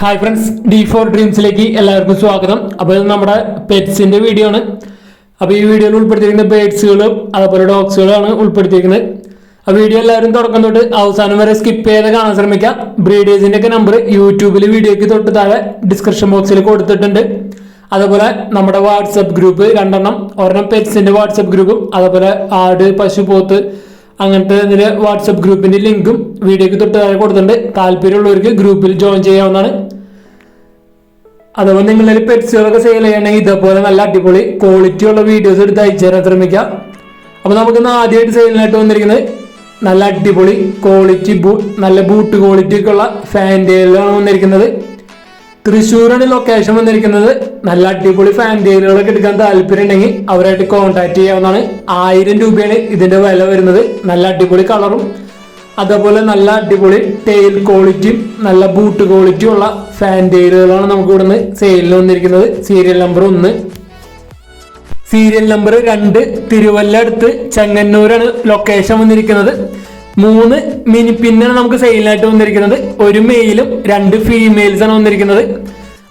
Hi friends D four ഡ്രീംസിലേക്ക് എല്ലാവർക്കും സ്വാഗതം. അപ്പോൾ ഇത് നമ്മുടെ പെറ്റ്സിന്റെ വീഡിയോ ആണ്. അപ്പോൾ ഈ വീഡിയോയിൽ ഉൾപ്പെടുത്തിയിരിക്കുന്ന ബേഡ്സുകളും അതുപോലെ ഡോഗ്സുകളാണ് ഉൾപ്പെടുത്തിയിരിക്കുന്നത്. ആ വീഡിയോ എല്ലാവരും തുടക്കം തൊട്ട് അവസാനം വരെ സ്കിപ്പ് ചെയ്ത് കാണാൻ ശ്രമിക്കാം. ബ്രീഡേഴ്സിന്റെ ഒക്കെ നമ്പർ യൂട്യൂബിൽ വീഡിയോയ്ക്ക് തൊട്ട് താഴെ ഡിസ്ക്രിപ്ഷൻ ബോക്സിൽ കൊടുത്തിട്ടുണ്ട്. അതുപോലെ നമ്മുടെ വാട്സപ്പ് ഗ്രൂപ്പ് രണ്ടെണ്ണം. ഒരെണ്ണം പെറ്റ്സിന്റെ വാട്സപ്പ് ഗ്രൂപ്പും അതുപോലെ ആട് പശു പോത്ത് അങ്ങനത്തെ ഇതിൽ വാട്സപ്പ് ഗ്രൂപ്പിന്റെ ലിങ്കും വീഡിയോയ്ക്ക് തൊട്ട് താഴെ കൊടുത്തിട്ടുണ്ട്. താല്പര്യമുള്ളവർക്ക് ഗ്രൂപ്പിൽ ജോയിൻ ചെയ്യാവുന്നതാണ്. അതുപോലെ നിങ്ങളിൽ പെറ്റ്സുകളൊക്കെ സെയിൽ ചെയ്യണമെങ്കിൽ ഇതേപോലെ നല്ല അടിപൊളി ക്വാളിറ്റി ഉള്ള വീഡിയോസ് എടുത്ത് അയച്ചു തരാൻ ശ്രമിക്കാം. അപ്പോൾ നമുക്ക് ഇന്ന് ആദ്യമായിട്ട് സെയിലിനായിട്ട് വന്നിരിക്കുന്നത് നല്ല അടിപൊളി ക്വാളിറ്റി ബൂ നല്ല ബൂട്ട് ക്വാളിറ്റി ഒക്കെ ഉള്ള ഫാന്റേലാണ് വന്നിരിക്കുന്നത്. തൃശ്ശൂരാണ് ലൊക്കേഷൻ വന്നിരിക്കുന്നത്. നല്ല അടിപൊളി ഫാന്റേലുകളൊക്കെ എടുക്കാൻ താല്പര്യം ഉണ്ടെങ്കിൽ അവരായിട്ട് കോൺടാക്ട് ചെയ്യാവുന്നതാണ്. ആയിരം രൂപയാണ് ഇതിന്റെ വില വരുന്നത്. നല്ല അടിപൊളി കളറും അതേപോലെ നല്ല അടിപൊളി ടെയിൽ ക്വാളിറ്റിയും നല്ല ബൂട്ട് ക്വാളിറ്റിയും ഉള്ള ഫാന്റെയിലുകളാണ് നമുക്ക് ഇവിടുന്ന് സെയിലിൽ വന്നിരിക്കുന്നത്. സീരിയൽ നമ്പർ ഒന്ന് സീരിയൽ നമ്പർ രണ്ട് തിരുവല്ല അടുത്ത് ചെങ്ങന്നൂരാണ് ലൊക്കേഷൻ വന്നിരിക്കുന്നത്. മൂന്ന് മിനി പിന്നാണ് നമുക്ക് സെയിലായിട്ട് വന്നിരിക്കുന്നത്. ഒരു മെയിലും രണ്ട് ഫീമെയിൽസ് ആണ് വന്നിരിക്കുന്നത്.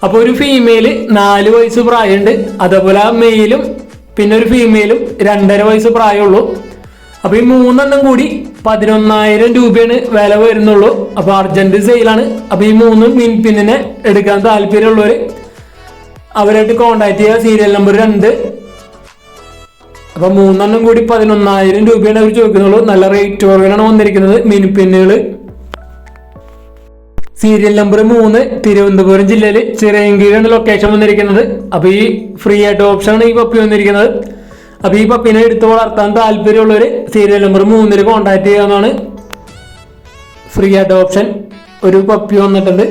അപ്പോൾ ഒരു ഫീമെയിൽ നാല് വയസ്സ് പ്രായമുണ്ട്. അതേപോലെ ആ മെയിലും പിന്നെ ഒരു ഫീമെയിലും രണ്ടര വയസ്സ് പ്രായമുള്ളൂ. അപ്പോൾ ഈ മൂന്നെണ്ണം കൂടി പതിനൊന്നായിരം രൂപയാണ് വില വരുന്നുള്ളൂ. അപ്പോൾ അർജന്റ് സെയിലാണ് അപ്പോൾ ഈ മൂന്ന് മീൻ പിന്നിനെ എടുക്കാൻ താല്പര്യമുള്ളവര് അവരായിട്ട് കോണ്ടാക്ട് ചെയ്യുക. സീരിയൽ നമ്പർ രണ്ട്. അപ്പൊ മൂന്നെണ്ണം കൂടി പതിനൊന്നായിരം രൂപയാണ് അവർ ചോദിക്കുന്നുള്ളൂ. നല്ല റേറ്റ് കുറവിലാണ് വന്നിരിക്കുന്നത്. മിനിപ്പിന്നുകൾ സീരിയൽ നമ്പർ മൂന്ന് തിരുവനന്തപുരം ജില്ലയിൽ ചിറയൻകീഴാണ് ലൊക്കേഷൻ വന്നിരിക്കുന്നത്. അപ്പൊ ഈ ഫ്രീ ആയിട്ട് ഓപ്ഷനാണ് ഈ പപ്പി വന്നിരിക്കുന്നത്. അപ്പൊ ഈ പപ്പിനെ എടുത്ത് വളർത്താൻ താല്പര്യമുള്ളവർ സീരിയൽ നമ്പർ മൂന്നിൽ കോണ്ടാക്ട് ചെയ്യാവുന്നതാണ് ഫ്രീ ആയിട്ട് ഓപ്ഷൻ ഒരു പപ്പി വന്നിട്ടുണ്ട്.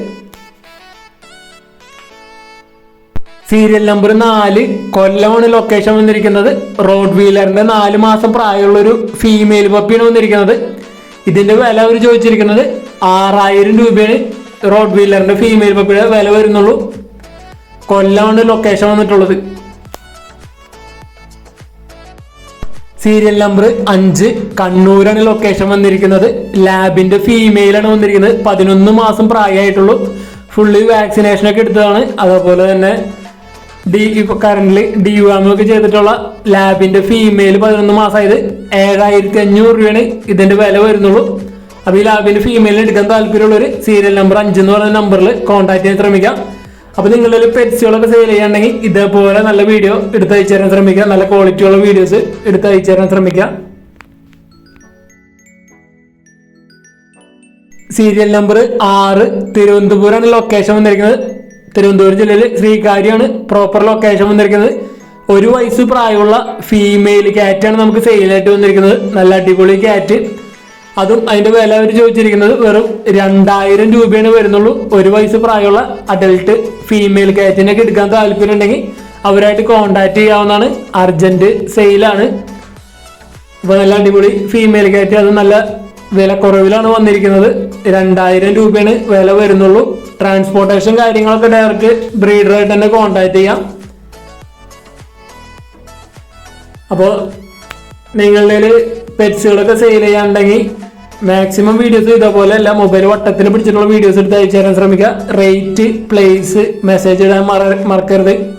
സീരിയൽ നമ്പർ നാല് കൊല്ലമാണ് ലൊക്കേഷൻ വന്നിരിക്കുന്നത്. റോഡ് വീലറിന്റെ നാല് മാസം പ്രായമുള്ള ഒരു ഫീമെയിൽ പപ്പിയാണ് വന്നിരിക്കുന്നത്. ഇതിന്റെ വില അവർ ചോദിച്ചിരിക്കുന്നത് ആറായിരം രൂപയാണ്. റോഡ് വീലറിന്റെ ഫീമെയിൽ പപ്പിയുടെ വില വരുന്നുള്ളൂ. കൊല്ലമാണ് ലൊക്കേഷൻ വന്നിട്ടുള്ളത്. സീരിയൽ നമ്പർ അഞ്ച് കണ്ണൂരാണ് ലൊക്കേഷൻ വന്നിരിക്കുന്നത്. ലാബിന്റെ ഫീമെയിലാണ് വന്നിരിക്കുന്നത്. പതിനൊന്ന് മാസം പ്രായമായിട്ടുള്ളൂ. ഫുള്ളി വാക്സിനേഷൻ ഒക്കെ എടുത്തതാണ്. അതേപോലെ തന്നെ ഡി ഇപ്പൊ കറന്റ് ഡി യു എം ഒക്കെ ചെയ്തിട്ടുള്ള ലാബിന്റെ ഫീമെയിൽ പതിനൊന്ന് മാസമായത് ഏഴായിരത്തി അഞ്ഞൂറ് രൂപയാണ് ഇതിന്റെ വില വരുന്നുള്ളൂ. അപ്പൊ ഈ ലാബിന്റെ ഫീമെയിൽ എടുക്കാൻ ഒരു സീരിയൽ നമ്പർ അഞ്ച് എന്ന് പറയുന്ന നമ്പറിൽ കോൺടാക്ട് ചെയ്യാൻ ശ്രമിക്കാം അപ്പൊ നിങ്ങളുടെ പെറ്റ്സുകളൊക്കെ സെയിൽ ചെയ്യണമെങ്കിൽ ഇതേപോലെ നല്ല വീഡിയോ എടുത്ത് അയച്ചു തരാൻ ശ്രമിക്കുക. നല്ല ക്വാളിറ്റി ഉള്ള വീഡിയോസ് എടുത്ത് അയച്ചു തരാൻ സീരിയൽ നമ്പർ ആറ് തിരുവനന്തപുരമാണ് ലൊക്കേഷൻ വന്നിരിക്കുന്നത്. തിരുവനന്തപുരം ജില്ലയിൽ ശ്രീകാര്യാണ് പ്രോപ്പർ ലൊക്കേഷൻ വന്നിരിക്കുന്നത്. ഒരു വയസ്സ് പ്രായമുള്ള ഫീമെയിൽ ക്യാറ്റാണ് നമുക്ക് സെയിലായിട്ട് വന്നിരിക്കുന്നത്. നല്ല അടിപൊളി ക്യാറ്റ് അതും അതിന്റെ വില അവർ ചോദിച്ചിരിക്കുന്നത് വെറും രണ്ടായിരം രൂപയാണ് വരുന്നുള്ളൂ. ഒരു വയസ്സ് പ്രായമുള്ള അഡൽട്ട് ഫീമെയിൽ ക്യാറ്റിനൊക്കെ എടുക്കാൻ താല്പര്യം ഉണ്ടെങ്കിൽ അവരായിട്ട് കോണ്ടാക്ട് ചെയ്യാവുന്നതാണ്. അർജന്റ് സെയിലാണ് അപ്പൊ നല്ല അടിപൊളി ഫീമെയിൽ ക്യാറ്റ് അത് നല്ല വില കുറവിലാണ് വന്നിരിക്കുന്നത്. രണ്ടായിരം രൂപയാണ് വില വരുന്നുള്ളൂ. ട്രാൻസ്പോർട്ടേഷൻ കാര്യങ്ങളൊക്കെ ഡയറക്റ്റ് ബ്രീഡറായിട്ട് തന്നെ കോണ്ടാക്ട് ചെയ്യാം. അപ്പോൾ നിങ്ങളുടെ പെറ്റ്സുകളൊക്കെ സെയിൽ ചെയ്യാണ്ടെങ്കിൽ മാക്സിമം വീഡിയോസ് ഇതേപോലെ അല്ല മൊബൈൽ വട്ടത്തിൽ പിടിച്ചിട്ടുള്ള വീഡിയോസ് എടുത്ത് അയച്ചു തരാൻ ശ്രമിക്കുക. റേറ്റ് പ്ലേസ് മെസ്സേജ് ഇടാൻ മറ- മറക്കരുത്.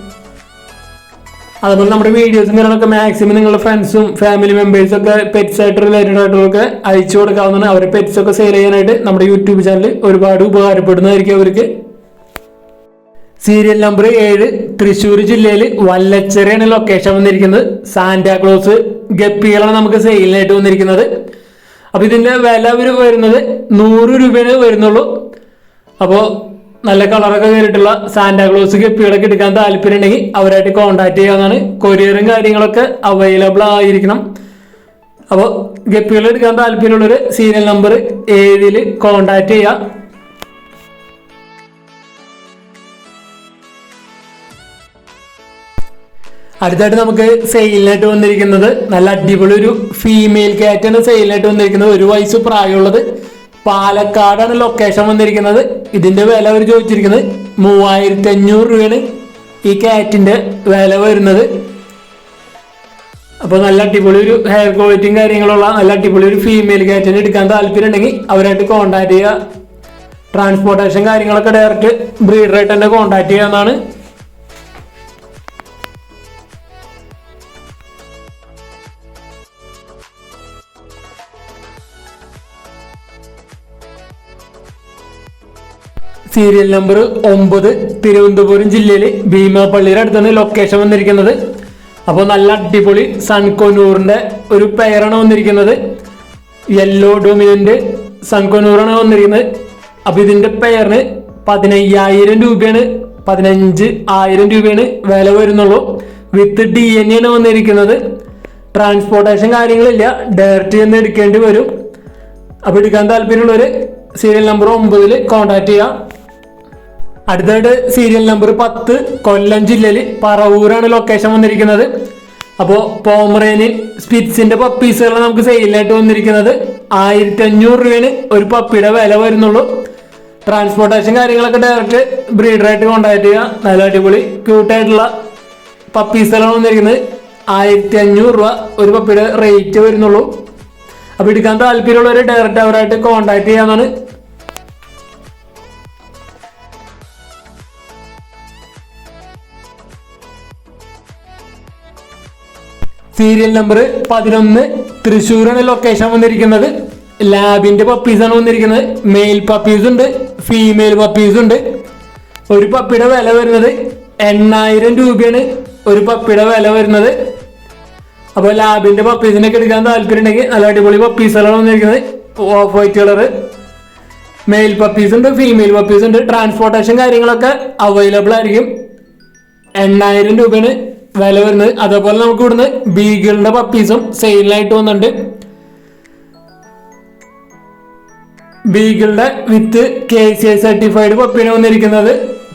അതുപോലെ നമ്മുടെ വീഡിയോസും കാര്യങ്ങളൊക്കെ മാക്സിമം നിങ്ങളുടെ ഫ്രണ്ട്സും ഫാമിലി മെമ്പേഴ്സും ഒക്കെ പെറ്റ്സ് ആയിട്ട് റിലേറ്റഡ് ആയിട്ടുള്ളതൊക്കെ അയച്ചു കൊടുക്കാവുന്നതാണ്. അവരെ പെറ്റ്സ് ഒക്കെ സെയിൽ ചെയ്യാനായിട്ട് നമ്മുടെ യൂട്യൂബ് ചാനൽ ഒരുപാട് ഉപകാരപ്പെടുന്നതായിരിക്കും അവർക്ക്. സീരിയൽ നമ്പർ ഏഴ് തൃശ്ശൂർ ജില്ലയിൽ വല്ലച്ചെറിയാണ് ലൊക്കേഷൻ വന്നിരിക്കുന്നത്. സാന്റാക്ലോസ് ഗപ്പികളാണ് നമുക്ക് സെയിലിനായിട്ട് വന്നിരിക്കുന്നത്. അപ്പോൾ ഇതിന്റെ വില അവർ വരുന്നത് നൂറ് രൂപയാണ് വരുന്നുള്ളൂ. അപ്പോൾ നല്ല കളറൊക്കെ കയറിയിട്ടുള്ള സാന്റാക്ലോസ് ഗപ്പികളൊക്കെ എടുക്കാൻ താല്പര്യം ഉണ്ടെങ്കിൽ അവരായിട്ട് കോൺടാക്ട് ചെയ്യാവുന്നതാണ്. കൊറിയറും കാര്യങ്ങളൊക്കെ അവൈലബിൾ ആയിരിക്കണം. അപ്പോൾ ഗപ്പികൾ എടുക്കാൻ താല്പര്യമുള്ളൊരു സീരിയൽ നമ്പർ ഏഴിൽ കോൺടാക്ട് ചെയ്യാം. അടുത്തായിട്ട് നമുക്ക് സെയിലിനായിട്ട് വന്നിരിക്കുന്നത് നല്ല അടിപൊളി ഒരു ഫീമെയിൽ കാറ്റാണ് സെയിലിനായിട്ട് വന്നിരിക്കുന്നത്. ഒരു വയസ്സ് പ്രായമുള്ളത്. പാലക്കാടാണ് ലൊക്കേഷൻ വന്നിരിക്കുന്നത്. ഇതിന്റെ വില അവർ ചോദിച്ചിരിക്കുന്നത് മൂവായിരത്തി അഞ്ഞൂറ് രൂപയാണ് ഈ കാറ്റിന്റെ വില വരുന്നത്. അപ്പോൾ നല്ല അടിപൊളി ഒരു ഹെയർ ക്വാളിറ്റിയും കാര്യങ്ങളുള്ള നല്ല അടിപൊളി ഒരു ഫീമെയിൽ കാറ്റിനെ എടുക്കാൻ താല്പര്യം ഉണ്ടെങ്കിൽ അവരായിട്ട് കോൺടാക്ട് ചെയ്യുക. ട്രാൻസ്പോർട്ടേഷൻ കാര്യങ്ങളൊക്കെ ഡയറക്റ്റ് ബ്രീഡറായിട്ട് തന്നെ കോൺടാക്ട് ചെയ്യാവുന്നതാണ്. സീരിയൽ നമ്പർ ഒമ്പത് തിരുവനന്തപുരം ജില്ലയിൽ ഭീമാപള്ളിയുടെ അടുത്താണ് ലൊക്കേഷൻ വന്നിരിക്കുന്നത്. അപ്പോൾ നല്ല അടിപൊളി സൺകോനൂറിന്റെ ഒരു പെയറാണ് വന്നിരിക്കുന്നത്. യെല്ലോ ഡൊമിനന്റ് സൺകൊനൂറാണ് വന്നിരിക്കുന്നത്. അപ്പോൾ ഇതിന്റെ പെയറിന് പതിനയ്യായിരം രൂപയാണ് പതിനഞ്ച് ആയിരം രൂപയാണ് വില വരുന്നുള്ളൂ. വിത്ത് ഡി എൻ ആണ് വന്നിരിക്കുന്നത്. ട്രാൻസ്പോർട്ടേഷൻ കാര്യങ്ങളില്ല ഡയറക്റ്റ് ചെന്ന് എടുക്കേണ്ടി വരും. അപ്പോൾ എടുക്കാൻ താല്പര്യമുള്ളവർ സീരിയൽ നമ്പർ ഒമ്പതിൽ കോൺടാക്ട് ചെയ്യാം. അടുത്തായിട്ട് സീരിയൽ നമ്പർ പത്ത് കൊല്ലം ജില്ലയിൽ പറവൂരാണ് ലൊക്കേഷൻ വന്നിരിക്കുന്നത്. അപ്പോൾ പോമറേനിൽ സ്പിറ്റ്സിന്റെ പപ്പീസുകൾ നമുക്ക് സെയിലായിട്ട് വന്നിരിക്കുന്നത്. ആയിരത്തി അഞ്ഞൂറ് രൂപയാണ് ഒരു പപ്പിയുടെ വില വരുന്നുള്ളൂ. ട്രാൻസ്പോർട്ടേഷൻ കാര്യങ്ങളൊക്കെ ഡയറക്റ്റ് ബ്രീഡറായിട്ട് കോൺടാക്ട് ചെയ്യുക. നല്ല അടിപൊളി ക്യൂട്ടായിട്ടുള്ള പപ്പീസുകളാണ് വന്നിരിക്കുന്നത്. ആയിരത്തി അഞ്ഞൂറ് രൂപ ഒരു പപ്പിയുടെ റേറ്റ് വരുന്നുള്ളൂ. അപ്പോൾ എടുക്കാൻ താല്പര്യമുള്ളവർ ഡയറക്റ്റ് അവരായിട്ട് കോൺടാക്ട് ചെയ്യാന്നാണ് സീരിയൽ നമ്പർ പതിനൊന്ന്. തൃശ്ശൂരാണ് ലൊക്കേഷൻ വന്നിരിക്കുന്നത്. ലാബിന്റെ ആണ് വന്നിരിക്കുന്നത്. മെയിൽ പപ്പീസ് ഉണ്ട്. ഫീമെയിൽ പപ്പീസ് ഉണ്ട്. ഒരു പപ്പിയുടെ വില വരുന്നത് എണ്ണായിരം രൂപയാണ്. ഒരു പപ്പിയുടെ വില വരുന്നത്. അപ്പോൾ ലാബിന്റെ പപ്പീസിനെ എടുക്കാൻ താല്പര്യം ഉണ്ടെങ്കിൽ നല്ല അടിപൊളി പപ്പീസുകളാണ് വന്നിരിക്കുന്നത്. Off white colour male puppies ഉണ്ട് ഫീമെയിൽ പപ്പീസ് ഉണ്ട്. ട്രാൻസ്പോർട്ടേഷൻ കാര്യങ്ങളൊക്കെ അവൈലബിൾ ആയിരിക്കും. എണ്ണായിരം രൂപയാണ്. വില വരുന്നത്. അതേപോലെ നമുക്ക് ഇവിടുന്ന് ബീഗിളിന്റെ പപ്പീസും സെയിലായിട്ട് വന്നിട്ടുണ്ട്. ബീഗിളുടെ with K C I certified പപ്പിയാണ് വന്നിരിക്കുന്നത്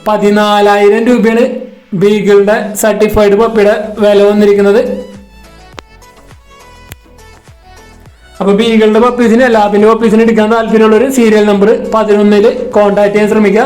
പതിനാലായിരം രൂപയാണ്. ബീഗിളുടെ സർട്ടിഫൈഡ് പപ്പിയുടെ വില വന്നിരിക്കുന്നത്. അപ്പൊ ബീഗിളുടെ പപ്പീസിന് ലാബിന്റെ പപ്പീസിന് എടുക്കാൻ താല്പര്യമുള്ളൊരു സീരിയൽ നമ്പർ പതിനൊന്നിൽ കോൺടാക്ട് ചെയ്യാൻ ശ്രമിക്കുക.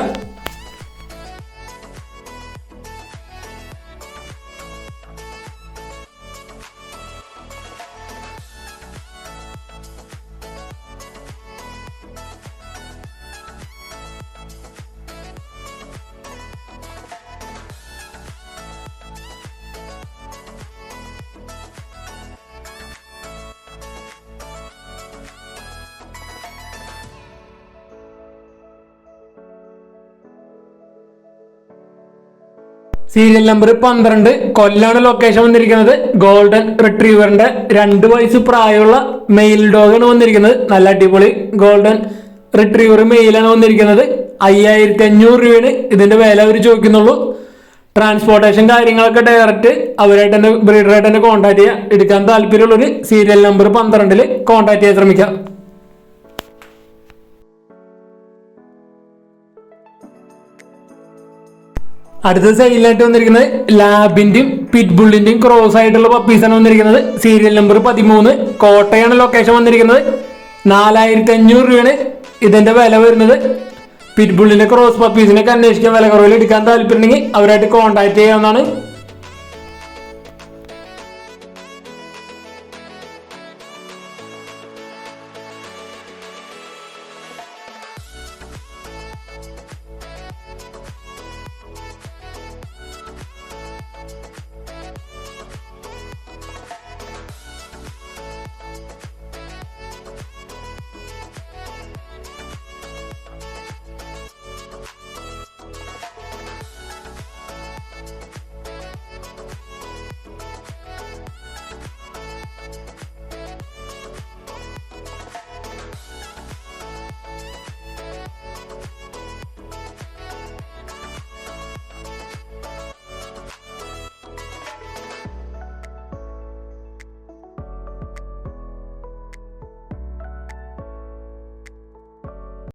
സീരിയൽ നമ്പർ പന്ത്രണ്ട്. കൊല്ലാണ് ലൊക്കേഷൻ വന്നിരിക്കുന്നത്. ഗോൾഡൻ റിട്രീവറിന്റെ രണ്ട് വയസ്സ് പ്രായമുള്ള മെയിൽ ഡോഗാണ് വന്നിരിക്കുന്നത്. നല്ല അടിപൊളി ഗോൾഡൻ റിട്രീവർ മെയിലാണ് വന്നിരിക്കുന്നത്. അയ്യായിരത്തി അഞ്ഞൂറ് രൂപയാണ് ഇതിന്റെ വില അവർ ചോദിക്കുന്നുള്ളൂ. ട്രാൻസ്പോർട്ടേഷൻ കാര്യങ്ങളൊക്കെ ഡയറക്റ്റ് അവരായിട്ട് തന്നെ ബ്രീഡറായിട്ട് തന്നെ കോൺടാക്ട് ചെയ്യുക എടുക്കാൻ താല്പര്യമുള്ളൊരു സീരിയൽ നമ്പർ പന്ത്രണ്ടിൽ കോൺടാക്ട് ചെയ്യാൻ ശ്രമിക്കാം. അടുത്ത സൈഡിലായിട്ട് വന്നിരിക്കുന്നത് ലാബിന്റെയും പിറ്റ്ബുള്ളിന്റെയും ക്രോസ് ആയിട്ടുള്ള പപ്പീസാണ് വന്നിരിക്കുന്നത്. സീരിയൽ നമ്പർ പതിമൂന്ന്. കോട്ടയാണ് ലൊക്കേഷൻ വന്നിരിക്കുന്നത്. നാലായിരത്തി അഞ്ഞൂറ് രൂപയാണ് ഇതിന്റെ വില വരുന്നത്. പിറ്റ്ബുള്ളിന്റെ ക്രോസ് പപ്പീസിനൊക്കെ അന്വേഷിക്കാൻ വില കുറവിൽ എടുക്കാൻ താല്പര്യമുണ്ടെങ്കിൽ അവരായിട്ട് കോൺടാക്ട് ചെയ്യാവുന്നതാണ്.